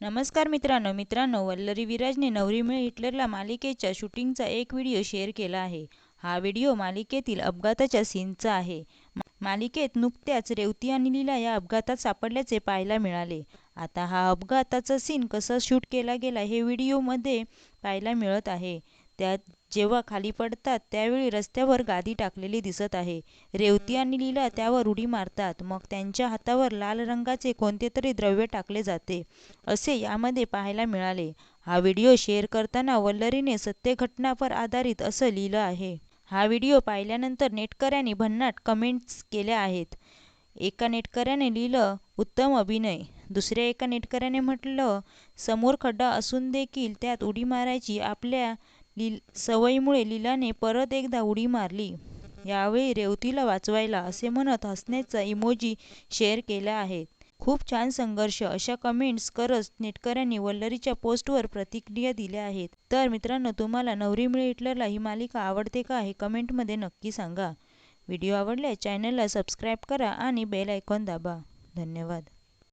नमस्कार मित्रांनो मित्रांनो वल्लरी विराजने नवरी मिळ हिटलरला मालिकेच्या शूटिंगचा एक व्हिडिओ शेअर केला आहे. हा व्हिडिओ मालिकेतील अपघाताच्या सीनचा आहे. मालिकेत नुकत्याच रेवती आणि लीला या अपघातात सापडल्याचे पाहायला मिळाले. आता हा अपघाताचा सीन कसा शूट केला गेला हे व्हिडिओमध्ये पाहायला मिळत आहे. त्यात जेव्हा खाली पडतात त्यावेळी रस्त्यावर गादी टाकलेली दिसत आहे. रेवती आणि लीला त्यावर उडी मारतात. मग त्यांच्या हातावर लाल रंगाचे कोणते तरी द्रव्य टाकले जाते असे यामध्ये पाहायला मिळाले. हा व्हिडिओ शेअर करताना वल्लरीने सत्य घटनावर आधारित असं लिहिलं आहे. हा व्हिडिओ पाहिल्यानंतर नेटकऱ्यांनी भन्नाट कमेंट्स केल्या आहेत. एका नेटकऱ्याने लिहिलं उत्तम अभिनय. दुसऱ्या एका नेटकऱ्याने म्हटलं समोर खड्डा असून देखील त्यात उडी मारायची आपल्या सवयीमुळे लीलाने परत एकदा उडी मारली. यावेळी रेवतीला वाचवायला असे म्हणत हसण्याचा इमोजी शेअर केला आहे खूप छान संघर्ष अशा कमेंट्स करत नेटकऱ्यांनी वल्लरीच्या पोस्टवर प्रतिक्रिया दिल्या आहेत. तर मित्रांनो तुम्हाला नवरी मिळे हिटलरला ही मालिका आवडते का हे कमेंटमध्ये नक्की सांगा. व्हिडिओ आवडल्यास चॅनलला सबस्क्राईब करा आणि बेल आयकॉन दाबा. धन्यवाद.